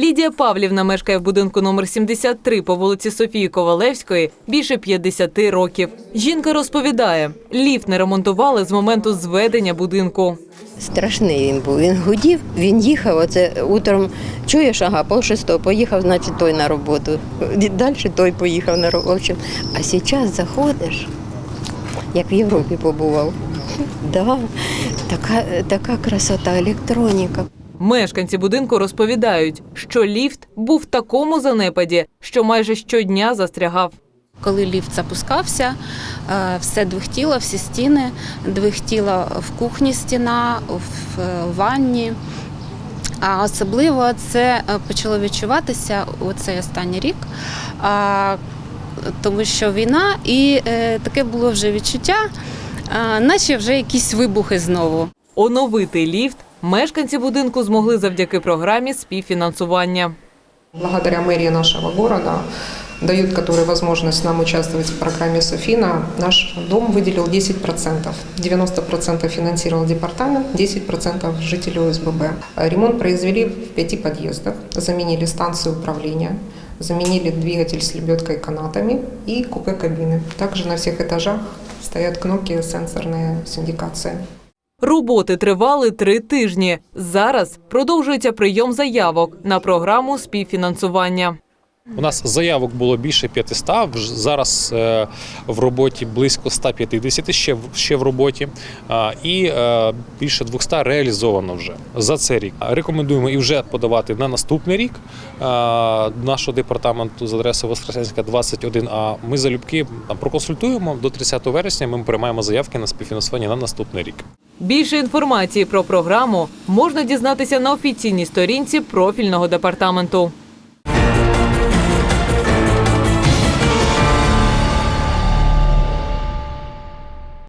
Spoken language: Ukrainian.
Лідія Павлівна мешкає в будинку номер 73 по вулиці Софії Ковалевської більше 50 років. Жінка розповідає, ліфт не ремонтували з моменту зведення будинку. Страшний він був. Він гудів, він їхав. Оце утром чуєш, ага, пол шестого поїхав, значить той на роботу. Далі той поїхав на роботу. А зараз заходиш, як в Європі побував. Да, така, така красота, електроніка. Мешканці будинку розповідають, що ліфт був в такому занепаді, що майже щодня застрягав. Коли ліфт запускався, е, все двихтіло, всі стіни, двихтіла в кухні стіна, в е, ванні. А особливо це е, почало відчуватися у цей останній рік, тому що війна, і таке було вже відчуття, наче вже якісь вибухи знову. Оновити ліфт мешканці будинку змогли завдяки програмі співфінансування. Благодаря мэрии нашего города дают, которые возможность нам участвовать в программе Софина, наш дом выделил 10%. 90% финансировал департамент, 10% жители ОСББ. Ремонт произвели в пяти подъездах, заменили станцию управления, заменили двигатель с лебедкой и канатами и купе-кабины. Также на всех этажах стоят кнопки сенсорная синдикация. Роботи тривали три тижні. Зараз продовжується прийом заявок на програму співфінансування. У нас заявок було більше 500, вж- зараз е, в роботі близько 150 ще, в- ще в роботі, і е, більше 200 реалізовано вже за цей рік. Рекомендуємо і вже подавати на наступний рік нашого департаменту з адреси Воскресенська 21А. Ми залюбки проконсультуємо до 30 вересня. Ми приймаємо заявки на співфінансування на наступний рік. Більше інформації про програму можна дізнатися на офіційній сторінці профільного департаменту.